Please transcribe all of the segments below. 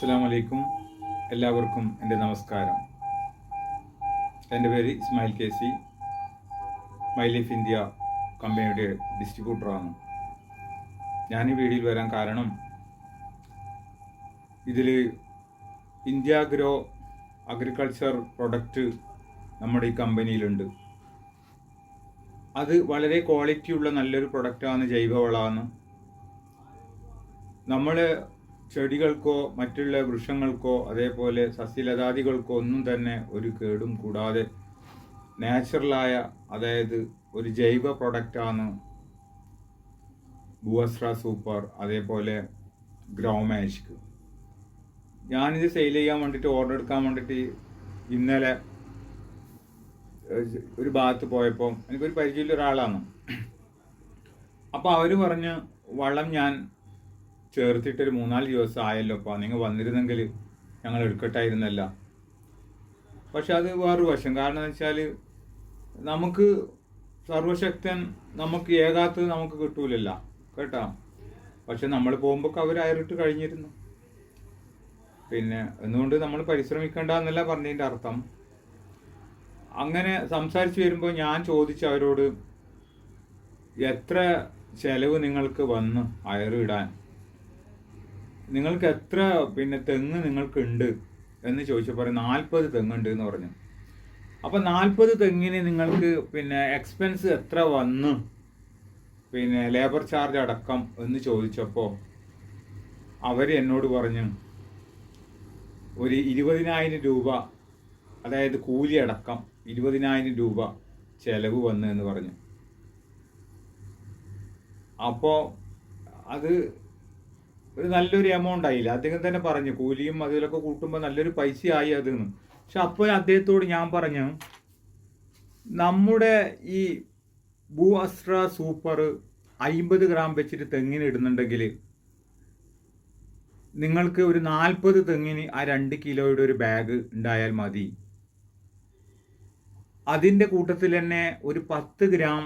അസ്സാം വലൈക്കും എല്ലാവർക്കും എന്റെ നമസ്കാരം. എന്റെ പേര് Ismail K C. My life India കമ്പനിയുടെ ഡിസ്ട്രിബ്യൂട്ടറാണ്. ഞാൻ ഈ വീഡിയോയിൽ വരാൻ കാരണം ഇതിൽ ഇന്ത്യ ഗ്രോ അഗ്രികൾച്ചർ പ്രൊഡക്റ്റ് നമ്മുടെ ഈ കമ്പനിയിലുണ്ട്. അത് വളരെ ക്വാളിറ്റിയുള്ള നല്ലൊരു പ്രൊഡക്റ്റാണ് ജൈവവളമാണ്. നമ്മൾ ചെടികൾക്കോ മറ്റുള്ള വൃക്ഷങ്ങൾക്കോ അതേപോലെ സസ്യലതാദികൾക്കോ ഒന്നും തന്നെ ഒരു കേടും കൂടാതെ നാച്ചുറലായ അതായത് ഒരു ജൈവ പ്രൊഡക്റ്റാണ് ബുവസ്ര സൂപ്പർ അതേപോലെ ഗ്രോമാജിക് ഞാനിത് സെയിൽ ചെയ്യാൻ വേണ്ടിയിട്ട് ഓർഡർ എടുക്കാൻ വേണ്ടിയിട്ട് ഇന്നലെ ഒരു ഭാഗത്ത് പോയപ്പോൾ എനിക്കൊരു പരിചയമുള്ള ഒരാളാണ്. അപ്പോൾ അവർ പറഞ്ഞ് വളം ഞാൻ ചേർത്തിട്ട് ഒരു മൂന്നാൽ ദിവസം ആയല്ലോ അപ്പോൾ നിങ്ങൾ വന്നിരുന്നെങ്കിൽ ഞങ്ങൾ എടുക്കട്ടായിരുന്നല്ല. പക്ഷെ അത് വേറൊരു വശം. കാരണം എന്ന് വെച്ചാൽ നമുക്ക് സർവശക്തൻ നമുക്ക് ഏകാത്തത് നമുക്ക് കിട്ടൂലല്ല. കേട്ടോ? പക്ഷെ നമ്മൾ പോകുമ്പോൾ അവർ അയറിട്ട് കഴിഞ്ഞിരുന്നു. പിന്നെ എന്തുകൊണ്ട് നമ്മൾ പരിശ്രമിക്കേണ്ട എന്നല്ല പറഞ്ഞതിന്റെ അർത്ഥം. അങ്ങനെ സംസാരിച്ച് വരുമ്പോൾ ഞാൻ ചോദിച്ചു അവരോട് എത്ര ചെലവ് നിങ്ങൾക്ക് വന്ന് അയറിടാൻ? നിങ്ങൾക്ക് എത്ര പിന്നെ തെങ്ങ് നിങ്ങൾക്കുണ്ട് എന്ന് ചോദിച്ചപ്പോൾ നാൽപ്പത് തെങ്ങുണ്ട് എന്ന് പറഞ്ഞു. അപ്പം നാൽപ്പത് തെങ്ങിന് നിങ്ങൾക്ക് പിന്നെ എക്സ്പെൻസ് എത്ര വന്ന്? പിന്നെ ലേബർ ചാർജ് അടക്കം എന്ന് ചോദിച്ചപ്പോൾ അവർ എന്നോട് പറഞ്ഞു ഒരു ഇരുപതിനായിരം രൂപ അതായത് കൂലി അടക്കം ഇരുപതിനായിരം രൂപ ചെലവ് വന്നു എന്ന് പറഞ്ഞു. അപ്പോൾ അത് ഒരു നല്ലൊരു എമൗണ്ട് ആയില്ല. അദ്ദേഹം തന്നെ പറഞ്ഞു കൂലിയും അതിലൊക്കെ കൂട്ടുമ്പോൾ നല്ലൊരു പൈസ ആയി അതെന്ന് പക്ഷെ അപ്പോൾ അദ്ദേഹത്തോട് ഞാൻ പറഞ്ഞു നമ്മുടെ ഈ ഭൂ അസ്ട്ര സൂപ്പർ അയിമ്പത് ഗ്രാം വെച്ചിട്ട് തെങ്ങിന് ഇടുന്നുണ്ടെങ്കിൽ നിങ്ങൾക്ക് ഒരു നാൽപ്പത് തെങ്ങിന് ആ രണ്ട് കിലോയുടെ ഒരു ബാഗ് ഉണ്ടായാൽ മതി. അതിന്റെ കൂട്ടത്തിൽ തന്നെ ഒരു പത്ത് gram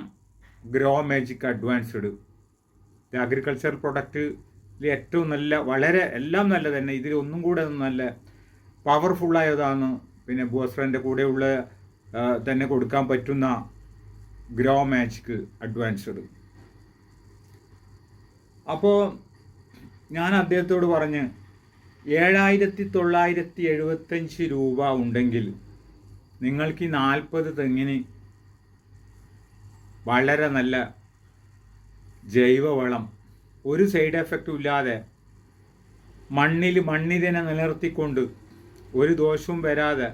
grow magic advanced agriculture product ഏറ്റവും നല്ല വളരെ എല്ലാം നല്ല തന്നെ. ഇതിൽ ഒന്നും കൂടെ നല്ല പവർഫുള്ളായതാണ് പിന്നെ ബോസ് ഫ്രണ്ട് കൂടെയുള്ള തന്നെ കൊടുക്കാൻ പറ്റുന്ന ഗ്രോ മാജിക് അഡ്വാൻസ്ഡ്. അപ്പോൾ ഞാൻ അദ്ദേഹത്തോട് പറഞ്ഞ് ഏഴായിരത്തി തൊള്ളായിരത്തി എഴുപത്തഞ്ച് രൂപ ഉണ്ടെങ്കിൽ നിങ്ങൾക്ക് ഈ നാൽപ്പത് തെങ്ങിന് വളരെ നല്ല ജൈവവളം ഒരു സൈഡ് എഫക്റ്റും ഇല്ലാതെ മണ്ണിൽ മണ്ണിരനെ നിലനിർത്തിക്കൊണ്ട് ഒരു ദോഷവും വരാതെ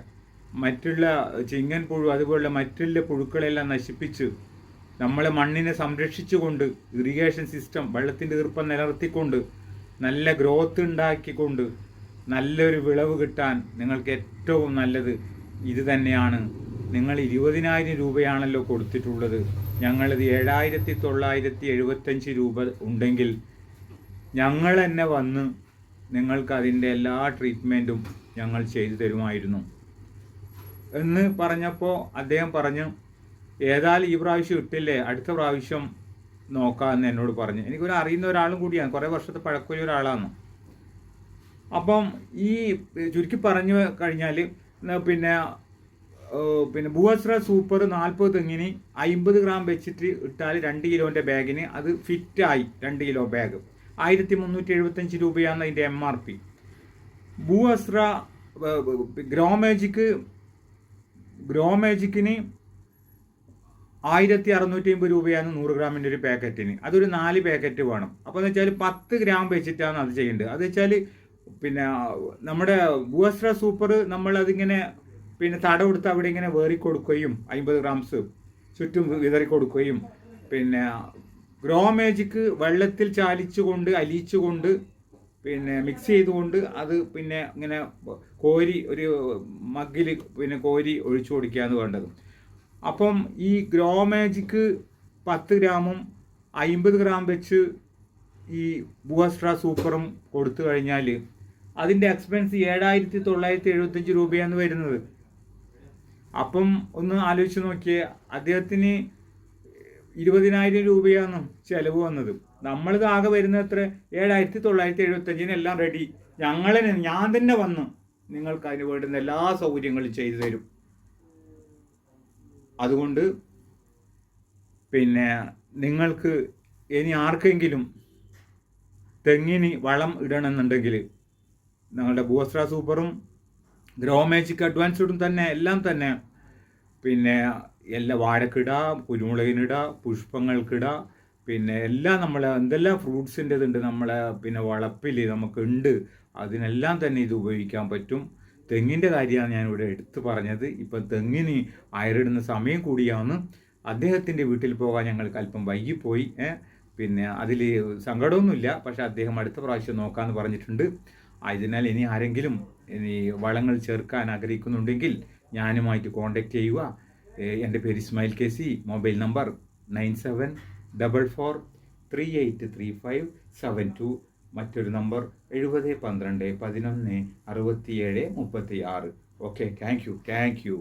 മറ്റുള്ള ചിങ്ങൻ പുഴു അതുപോലുള്ള മറ്റുള്ള പുഴുക്കളെല്ലാം നശിപ്പിച്ച് നമ്മളെ മണ്ണിനെ സംരക്ഷിച്ചുകൊണ്ട് ഇറിഗേഷൻ സിസ്റ്റം വെള്ളത്തിന്റെ ഈർപ്പം നിലനിർത്തിക്കൊണ്ട് നല്ല ഗ്രോത്ത് ഉണ്ടാക്കിക്കൊണ്ട് നല്ലൊരു വിളവ് കിട്ടാൻ നിങ്ങൾക്ക് ഏറ്റവും നല്ലത് ഇത് തന്നെയാണ്. നിങ്ങൾ ഇരുപതിനായിരം രൂപയാണല്ലോ കൊടുത്തിട്ടുള്ളത്. ഞങ്ങളിത് ഏഴായിരത്തി തൊള്ളായിരത്തി എഴുപത്തഞ്ച് രൂപ ഉണ്ടെങ്കിൽ ഞങ്ങൾ തന്നെ വന്ന് നിങ്ങൾക്ക് അതിന്റെ എല്ലാ ട്രീറ്റ്മെന്റും ഞങ്ങൾ ചെയ്തു തരുമായിരുന്നു. എന്ന് പറഞ്ഞപ്പോൾ അദ്ദേഹം പറഞ്ഞു ഏതായാലും ഈ പ്രാവശ്യം ഇട്ടില്ലേ? അടുത്ത പ്രാവശ്യം നോക്കാമെന്ന് എന്നോട് പറഞ്ഞു. എനിക്കൊരു അറിയുന്ന ഒരാളും കൂടിയാണ് കുറേ വർഷത്തെ പഴക്കമുള്ള ഒരാളാണ്. അപ്പം ഈ ചുരുക്കി പറഞ്ഞു കഴിഞ്ഞാൽ പിന്നെ പിന്നെ ഭൂവസ്ത്ര സൂപ്പർ നാൽപ്പത് തെങ്ങിന് അമ്പത് ഗ്രാം വെച്ചിട്ട് ഇട്ടാൽ രണ്ട് കിലോന്റെ ബാഗിന് അത് ഫിറ്റായി രണ്ട് കിലോ ബാഗ്. ആയിരത്തി മുന്നൂറ്റി എഴുപത്തഞ്ച് രൂപയാണ് അതിന്റെ എം ആർ പി ഭൂവസ്ത്ര ഗ്രോമാജിക്ക് ഗ്രോമാജിക്കിന് ആയിരത്തി അറുന്നൂറ്റി അമ്പത് രൂപയാണ് നൂറ് ഗ്രാമിന്റെ ഒരു പാക്കറ്റിന്. അതൊരു നാല് പാക്കറ്റ് വേണം. അപ്പോൾ എന്ന് വെച്ചാൽ പത്ത് ഗ്രാം വെച്ചിട്ടാണ് അത് ചെയ്യേണ്ടത്. അത് വെച്ചാൽ പിന്നെ നമ്മുടെ ഭൂവസ്ത്ര സൂപ്പർ നമ്മൾ അതിങ്ങനെ പിന്നെ തട കൊടുത്ത് അവിടെ ഇങ്ങനെ വേറി കൊടുക്കുകയും അമ്പത് ഗ്രാംസ് ചുറ്റും വിതറി കൊടുക്കുകയും പിന്നെ ഗ്രോ മേജിക്ക് വെള്ളത്തിൽ ചാലിച്ചുകൊണ്ട് അലിയിച്ചുകൊണ്ട് പിന്നെ മിക്സ് ചെയ്തുകൊണ്ട് അത് പിന്നെ ഇങ്ങനെ കോരി ഒരു മഗ്ഗിൽ പിന്നെ കോരി ഒഴിച്ചു കൊടുക്കുകയാണ് വേണ്ടത്. അപ്പം ഈ ഗ്രോ മാജിക്ക് പത്ത് ഗ്രാമും അമ്പത് ഗ്രാം വെച്ച് ഈ ബുവസ്ട്ര സൂപ്പറും കൊടുത്തു കഴിഞ്ഞാൽ അതിന്റെ എക്സ്പെൻസ് ഏഴായിരത്തി തൊള്ളായിരത്തി എഴുപത്തഞ്ച് രൂപയാണ് വരുന്നത്. അപ്പം ഒന്ന് ആലോചിച്ച് നോക്കിയേ അദ്ദേഹത്തിന് ഇരുപതിനായിരം രൂപയാണ് ചെലവ് വന്നത്. നമ്മളിത് ആകെ വരുന്നത് എത്ര? ഏഴായിരത്തി തൊള്ളായിരത്തി എഴുപത്തഞ്ചിന് എല്ലാം റെഡി ഞങ്ങളെ ഞാൻ തന്നെ വന്ന് നിങ്ങൾക്ക് അതിന് വേണ്ടുന്ന എല്ലാ സൗകര്യങ്ങളും ചെയ്തു തരും. അതുകൊണ്ട് പിന്നെ നിങ്ങൾക്ക് ഇനി ആർക്കെങ്കിലും തെങ്ങിന് വളം ഇടണമെന്നുണ്ടെങ്കിൽ നിങ്ങളുടെ ബൂസ്ട്ര സൂപ്പറും ഗ്രോ മാജിക് അഡ്വാൻസ്ഡും തന്നെ എല്ലാം തന്നെ. പിന്നെ എല്ലാ വാഴക്കിട കുരുമുളകിനിട പുഷ്പങ്ങൾക്കിട പിന്നെ എല്ലാം നമ്മളെ എന്തെല്ലാം ഫ്രൂട്ട്സിന്റെ ഇതുണ്ട് നമ്മളെ പിന്നെ വളപ്പിൽ നമുക്കുണ്ട് അതിനെല്ലാം തന്നെ ഇത് ഉപയോഗിക്കാൻ പറ്റും. തെങ്ങിന്റെ കാര്യമാണ് ഞാനിവിടെ എടുത്തു പറഞ്ഞത്. ഇപ്പം തെങ്ങിന് അയറിടുന്ന സമയം കൂടിയാണ്. അദ്ദേഹത്തിന്റെ വീട്ടിൽ പോകാൻ ഞങ്ങൾക്ക് അല്പം വൈകിപ്പോയി. പിന്നെ അതിൽ സങ്കടമൊന്നുമില്ല. പക്ഷേ അദ്ദേഹം അടുത്ത പ്രാവശ്യം നോക്കാമെന്ന് പറഞ്ഞിട്ടുണ്ട്. ആയതിനാൽ ഇനി ആരെങ്കിലും ഇനി വളങ്ങൾ ചേർക്കാൻ ആഗ്രഹിക്കുന്നുണ്ടെങ്കിൽ ഞാനുമായിട്ട് കോൺടാക്റ്റ് ചെയ്യുക. എന്റെ പേര് Ismail K C. Mobile number nine seven double four three eight three five seven two. മറ്റൊരു നമ്പർ എഴുപത് പന്ത്രണ്ട് പതിനൊന്ന് അറുപത്തിയേഴ് മുപ്പത്തി ആറ് okay thank you thank you.